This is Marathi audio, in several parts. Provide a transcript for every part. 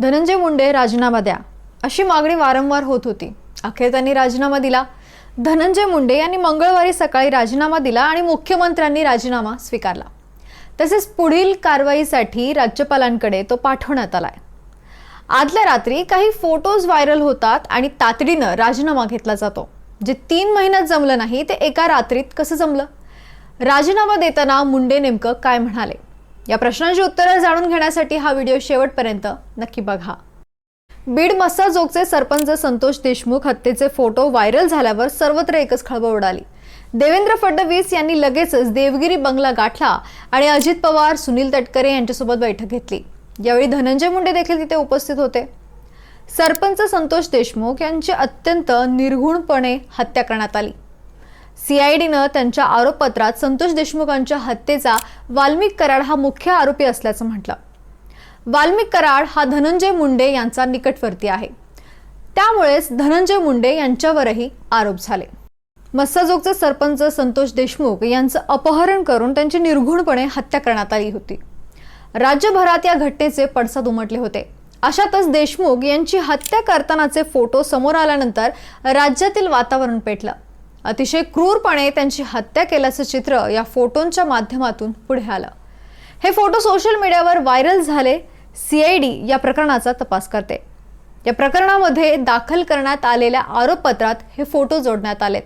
धनंजय मुंडे राजीनामा द्या अशी मागणी वारंवार होत होती. अखेर त्यांनी राजीनामा दिला. धनंजय मुंडे यांनी मंगळवारी सकाळी राजीनामा दिला आणि मुख्यमंत्र्यांनी राजीनामा स्वीकारला. तसेच पुढील कारवाईसाठी राज्यपालांकडे तो पाठवण्यात आलाय. आदल्या रात्री काही फोटोज व्हायरल होतात आणि तातडीनं राजीनामा घेतला जातो. जे तीन महिन्यात जमलं नाही ते एका रात्रीत कसं जमलं? राजीनामा देताना मुंडे नेमकं काय म्हणाले? या प्रश्नांची उत्तरं जाणून घेण्यासाठी हा व्हिडिओ शेवटपर्यंत नक्की बघा. बीड मस्साजोगचे सरपंच संतोष देशमुख हत्येचे फोटो व्हायरल झाल्यावर सर्वत्र एकच खळबळ उडाली. देवेंद्र फडणवीस यांनी लगेचच देवगिरी बंगला गाठला आणि अजित पवार सुनील तटकरे यांच्यासोबत बैठक घेतली. यावेळी धनंजय मुंडे देखील तिथे उपस्थित होते. सरपंच संतोष देशमुख यांची अत्यंत निर्घुणपणे हत्या करण्यात आली. सीआयडीनं त्यांच्या आरोपपत्रात संतोष देशमुखांच्या हत्येचा वाल्मिक कराड हा मुख्य आरोपी असल्याचं म्हटलं. वाल्मिक कराड हा धनंजय मुंडे यांचा निकटवर्ती आहे. त्यामुळेच धनंजय मुंडे यांच्यावरही आरोप झाले. मस्साजोगचे सरपंच संतोष देशमुख यांचं अपहरण करून त्यांची निर्घुणपणे हत्या करण्यात आली होती. राज्यभरात या घटनेचे पडसाद उमटले होते. अशातच देशमुख यांची हत्या करतानाचे फोटो समोर आल्यानंतर राज्यातील वातावरण पेटलं. अतिशय क्रूरपणे त्यांची हत्या केल्याचं चित्र या फोटोंच्या माध्यमातून पुढे आलं. हे फोटो सोशल मीडियावर व्हायरल झाले. सीआयडी या प्रकरणाचा तपास करते. या प्रकरणामध्ये दाखल करण्यात आलेल्या आरोपपत्रात हे फोटो जोडण्यात आलेत.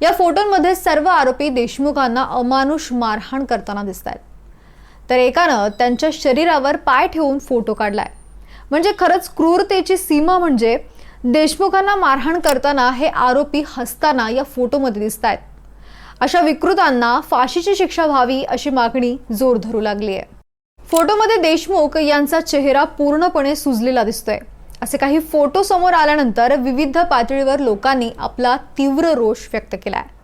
या फोटोंमध्ये सर्व आरोपी देशमुखांना अमानुष मारहाण करताना दिसत आहेत तर एकानं त्यांच्या शरीरावर पाय ठेवून फोटो काढलाय. म्हणजे खरंच क्रूरतेची सीमा म्हणजे देशमुखांना मारहाण करताना हे आरोपी हसताना या फोटोमध्ये दिसत आहेत अशा विकृतांना फाशीची शिक्षा व्हावी अशी मागणी जोर धरू लागली आहे फोटोमध्ये देशमुख यांचा चेहरा पूर्णपणे सुजलेला दिसतोय. असे काही फोटो समोर आल्यानंतर विविध पातळीवर लोकांनी आपला तीव्र रोष व्यक्त केला आहे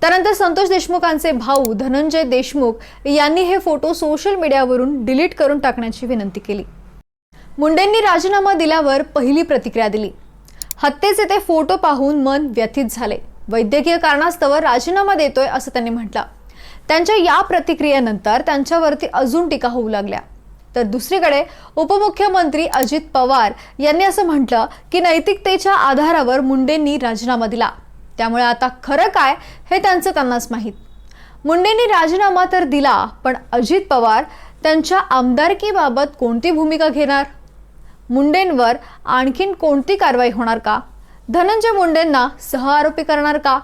त्यानंतर संतोष देशमुखांचे भाऊ धनंजय देशमुख यांनी हे फोटो सोशल मीडियावरून डिलीट करून टाकण्याची विनंती केली. मुंडेंनी राजीनामा दिल्यावर पहिली प्रतिक्रिया दिली. हत्येचे ते फोटो पाहून मन व्यथित झाले. वैद्यकीय कारणास्तव राजीनामा देतोय असं त्यांनी म्हटलं. त्यांच्या या प्रतिक्रियेनंतर त्यांच्यावरती अजून टीका होऊ लागल्या. तर दुसरीकडे उपमुख्यमंत्री अजित पवार यांनी असं म्हटलं की नैतिकतेच्या आधारावर मुंडेंनी राजीनामा दिला. त्यामुळे आता खरं काय हे त्यांचं त्यांनाच माहीत. मुंडेंनी राजीनामा तर दिला पण अजित पवार त्यांच्या आमदारकीबाबत कोणती भूमिका घेणार? मुंडेंवर आणखीन कोणती कारवाई होणार का? धनंजय मुंडेंना सह आरोपी करणार का?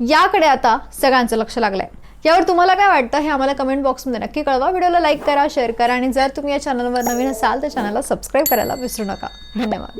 याकडे आता सगळ्यांचं लक्ष लागलंय. यावर तुम्हाला काय वाटतं हे आम्हाला कमेंट बॉक्समध्ये नक्की कळवा. व्हिडिओला लाईक करा शेअर करा आणि जर तुम्ही या चॅनलवर नवीन असाल तर चॅनलला सबस्क्राईब करायला विसरू नका. धन्यवाद.